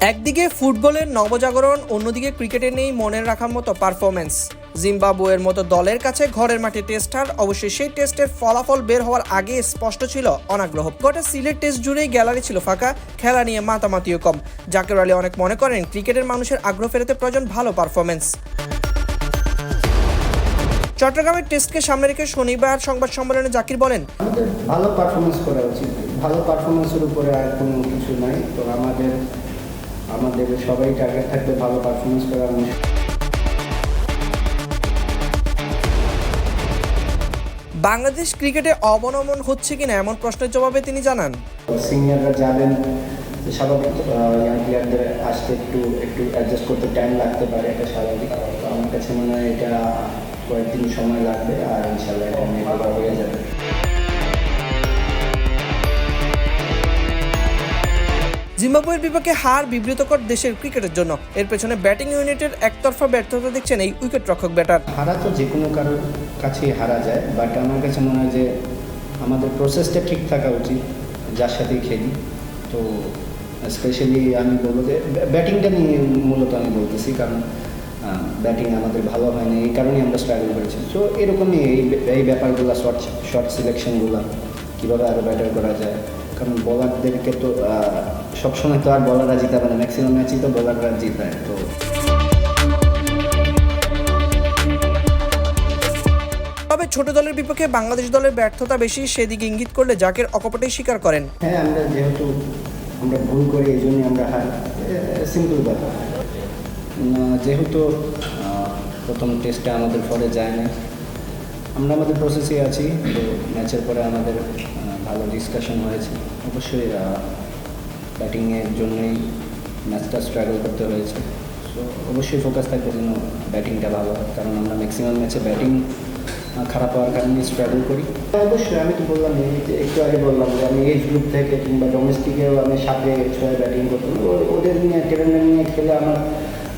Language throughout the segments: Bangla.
একদিকে ফুটবলের নবজাগরণ, অন্যদিকে ক্রিকেটে নেই মনে রাখার মতো পারফরমেন্স জিম্বাবুয়ের মতো দলের কাছে ঘরের মাঠে টেস্ট হার অবশ্যই সেই টেস্টের ফলাফল বের হওয়ার আগে স্পষ্ট ছিল অনাগ্রহ। গোটা সিলেট টেস্ট জুড়েই গ্যালারি ছিল ফাঁকা, খেলা নিয়ে মাতামাতিও কম। জাকের আলী অনেক মনে করেন, ক্রিকেটের মানুষের আগ্রহ ফেরাতে প্রয়োজন ভালো পারফরমেন্স চট্টগ্রামের টেস্টকে সামনে রেখে শনিবার সংবাদ সম্মেলনে জাকির বলেন ভালো পারফরমেন্স করা উচিত। ভালো পারফরমেন্সের উপরে আর কোনো কিছু নাই। তো আমাদের আমাদের সবাই টার্গেট থাকবে ভালো পারফরমেন্স করা আমি বাংলাদেশ ক্রিকেটে অবনমন হচ্ছে কিনা এমন প্রশ্নের জবাবে তিনি জানান। সিনিয়ররা তো স্বাভাবিক ইয়াং প্লেয়ারদের আসতে একটু একটু অ্যাডজাস্ট করতে টাইম লাগতে পারে এটা স্বাভাবিক। আমার কাছে মনে হয় এটা কয়েকদিন সময় লাগবে আর ইনশাল্লাহ এটা নির্ভর জিম্বাবুয়ের বিপক্ষে হার বিব্রতকর দেশের ক্রিকেটের জন্য। এর পেছনে ব্যাটিং ইউনিটের একতরফা ব্যর্থতা দেখছেন এই উইকেট রক্ষক ব্যাটার। হারা তো যে কোনো কারোর কাছেই হারা যায় বাট আমার কাছে মনে হয় যে আমাদের প্রসেসটা ঠিক থাকা উচিত, যার সাথেই খেলি। তো স্পেশালি আমি বলব যে ব্যাটিংটা নিয়ে মূলত আমি বলতেছি, কারণ ব্যাটিং আমাদের ভালো হয়নি এই কারণেই আমরা স্ট্রাগল করেছি। সো এরকমই এই এই ব্যাপারগুলো শর্ট শর্ট সিলেকশনগুলো কীভাবে আরও ব্যাটার করা যায় কারণ বলারদেরকে তো সবসময় তো আর বলাররা জিতাবে না ম্যাক্সিমাম ম্যাচই তো বলাররা জিতায় তো। তবে ছোট দলের বিপক্ষে বাংলাদেশ দলের ব্যর্থতা বেশি সেদিকে ইঙ্গিত করলে জাকের অকপটেই স্বীকার করেন। হ্যাঁ আমরা যেহেতু আমরা ভুল করি এই জন্যই আমরা হারি সিম্পল ব্যাপার যেহেতু প্রথম টেস্টে আমাদের ফলে যায় না আমরা আমাদের প্রসেসে আছি তো ম্যাচের পরে আমাদের ডিসকাশন হয়েছে। অবশ্যই ব্যাটিংয়ের জন্যই ম্যাচটা স্ট্রাগল করতে হয়েছে। সো অবশ্যই ফোকাস থাকবে যেন ব্যাটিংটা ভালো হয়। কারণ আমরা ম্যাক্সিমাম ম্যাচে ব্যাটিং খারাপ হওয়ার কারণে স্ট্রাগল করি। অবশ্যই, আমি তো বললাম একটু আগে বললাম যে আমি এজ গ্রুপ থেকে কিংবা ডোমেস্টিকেও আমি সাথে ছয় ব্যাটিং করতাম। ওদের নিয়ে ট্রেনার নিয়ে খেলে আমার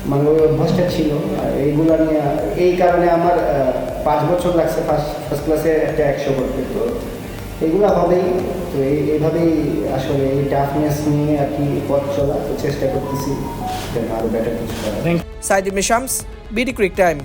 মানে ওই অভ্যাসটা ছিল। আর এইগুলো নিয়ে, এই কারণে আমার পাঁচ বছর লাগছে ফার্স্ট ফার্স্ট ক্লাসে একটা একশো করতে তো এগুলো হবেই। তো এই এইভাবেই আসলে এই টাফনেস নিয়ে আর কি পথ চলার চেষ্টা করতেছি। যেন আরও বেটার কিছু করা Saeed Ibne Shams BD cric time